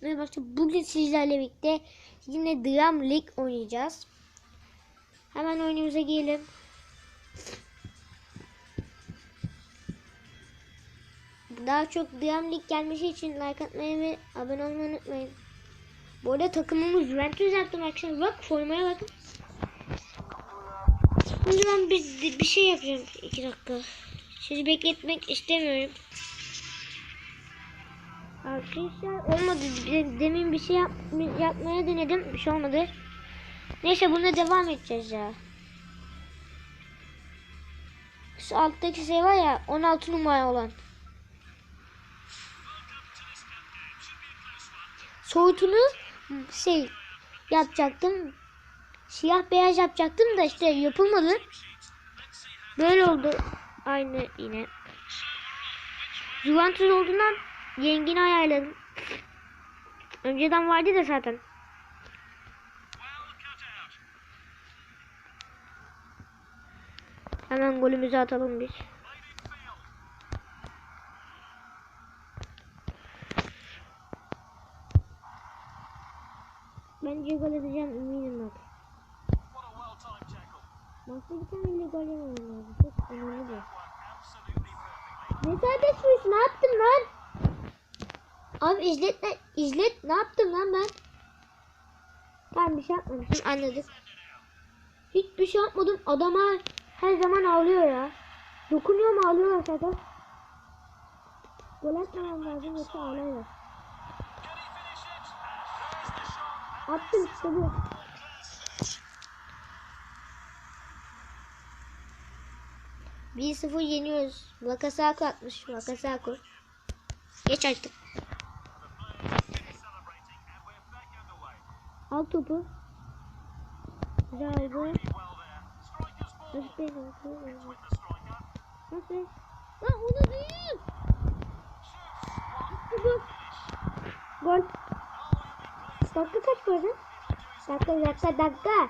Merhaba. Bugün sizlerle birlikte yine Drum League oynayacağız. Hemen oyunumuza girelim. Daha çok Drum League gelmesi için like atmayı ve abone olmayı unutmayın. Bu arada takımımı Juventus yaptım arkadaşlar. Bak formaya bakın. Şimdi ben bir, bir şey yapacağım. iki dakika. Sizi bekletmek istemiyorum. Arkadaşlar olmadı. De- Demin bir şey yap yapmaya denedim. Bir şey olmadı. Neyse buna devam edeceğiz ya. Şu alttaki şey var ya 16 numara olan. Soğutunu şey yapacaktım. Siyah beyaz yapacaktım da işte yapılmadı. Böyle oldu. Aynı yine. Juventus olduğundan yengini ayarladım. Önceden vardı da zaten. Hemen golümüzü atalım biz. Bence gol atacağım eminim bak. Maçta bir tane bile gol yememem lazım. Çok önemli bu. Ne serbest Ne yaptım lan? Abi izlet ne? İzlet ne yaptım lan ben? Ben bir şey yapmamışım anladık. Hiçbir şey yapmadım. Adama her zaman ağlıyor ya. Dokunuyor mu ağlıyorlar zaten. Gol atmamam lazım yoksa ağlarlar. Attım işte bu. Bir sıfır yeniyoruz. Vakasako atmış. Vakasako. Geç artık. Al topu. Güzel oldu. Nasıl penaltı? Nasıl? Lan onu değil. İşte bu. Gol. Dakika kaç arada? Dakika dakika dakika.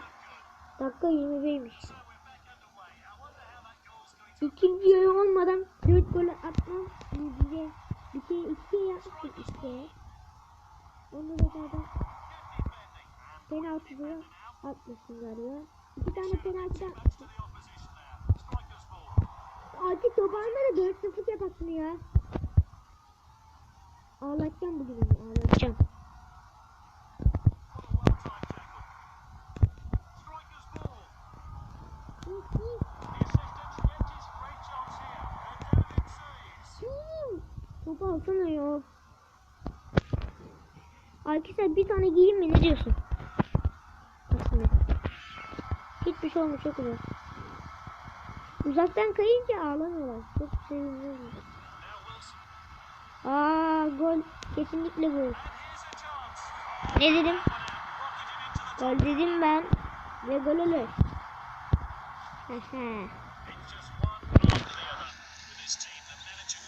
Dakika 21'miş. İkinci yarı olmadan 4 gol atmam bize bir şey iki yapmıştık işte. Onu da zaten penaltıda atmışsın galiba. İki tane penaltı atmışsın. Artık toparla da 4-0 yaparsın ya. Ağlatacağım bugün onu ağlatacağım. Topu alsana ya. Arkadaşlar bir tane giyeyim mi ne diyorsun? Olmuş çok güzel. Uzaktan kayınca ağlamıyorlar. Çok seviniyorum. Aa gol. Kesinlikle gol. Ne dedim? Gol dedim ben. Ve gol olur.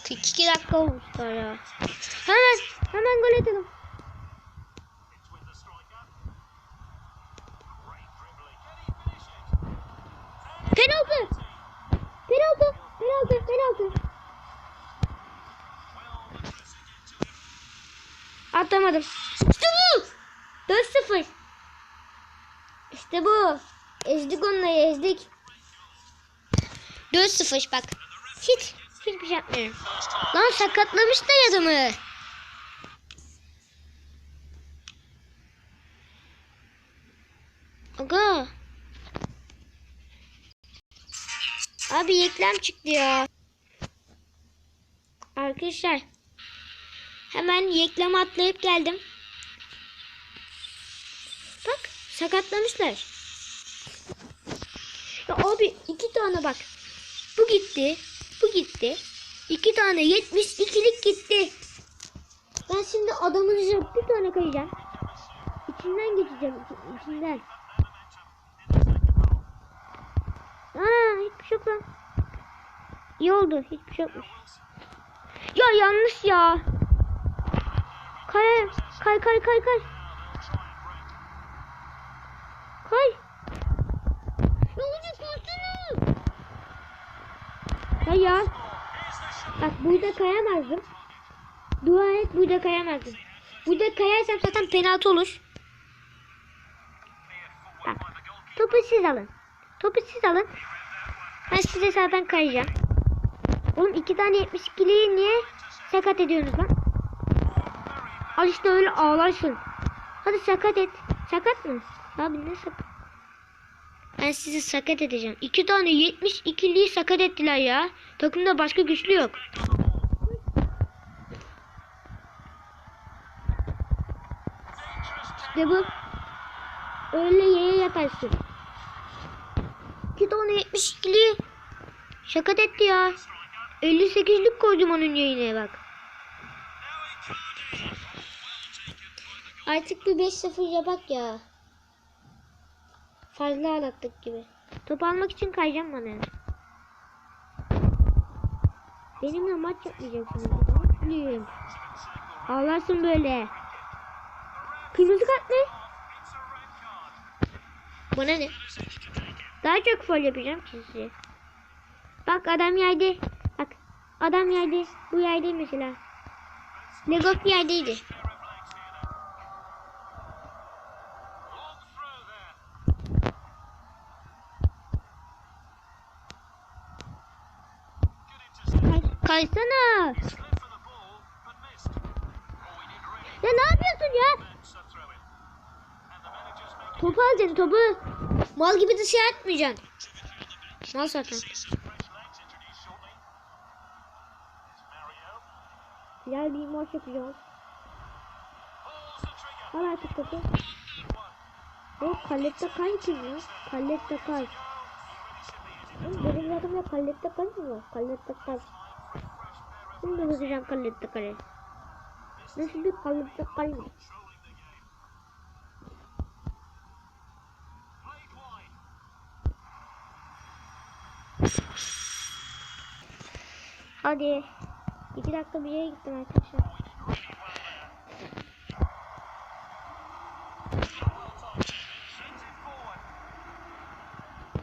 42 dakika olmuşlar ya. Hemen hemen gol atalım. Penaltı. Penaltı. Penaltı. Penaltı. Atamadım. İşte bu. 4-0. İşte bu. Ezdik onları ezdik. 4-0 bak. Hiç hiçbir şey yapmıyorum. Lan sakatlamışlar adamı. Aga. Abi yeklem çıktı ya. Arkadaşlar. Hemen yeklem atlayıp geldim. Bak sakatlamışlar. Ya abi iki tane bak. Bu gitti. Bu gitti. İki tane 72'lik gitti. Ben şimdi adamın bir tane kayacağım. İçinden geçeceğim. içi- içinden. Aa hiçbir şey yok lan. İyi oldu. Hiçbir şey yokmuş. Ya yanlış ya. Kay kay kay kay kay. Kay. Ne olacak koşsana. Kay ya. Bak burada kayamazdım. Dua et burada kayamazdım. Burada kayarsam zaten penaltı olur. Bak. Topu siz alın. Topu siz alın. Ben size zaten kayacağım. Oğlum iki tane 72'liyi niye sakat ediyorsunuz lan? Al işte öyle ağlarsın. Hadi sakat et. Sakat mı? Abi ne sakat? Ben sizi sakat edeceğim. İki tane 72'liyi sakat ettiler ya. Takımda başka güçlü yok. İşte bu. Öyle yere yatarsın. İki tane 72'li şakat etti ya. 58'lik koydum onun yayına bak. Artık bir 5-0 yapak ya. Fazla ağlattık gibi. Top almak için kayacağım bana. Benimle maç yapmayacaksınız. Biliyorum. Ağlarsın böyle. Kırmızı kart ne? Bana ne? Daha çok fol yapacağım ki size. Bak adam yerde. Bak adam yerde. Bu yerde mesela. Legok yerdeydi. Kay, kaysana. Ya ne yapıyorsun ya? Topu alacaksın topu. Mal gibi dışarı atmayacaksın. Mal zaten. Gel bir maç yapacağız. Al artık topu. O Kallette Kay kim ya? Kallette Kay. Oğlum Benim adımda Kallette Kay mı var? Kallette Kay. Şimdi bakacağım Kallette Kay'a. Nasıl bir Kallette Kay mı? Hadi. İki dakika bir yere gittim arkadaşlar.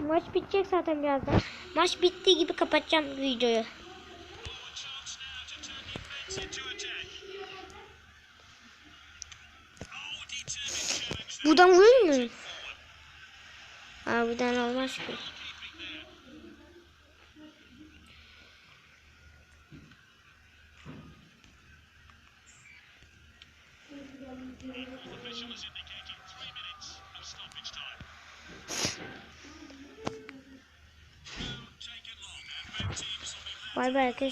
Maç bitecek zaten birazdan. Maç bittiği gibi kapatacağım videoyu. Buradan vurur mu? Aa buradan olmaz ki. Bye bye, arkadaşlar.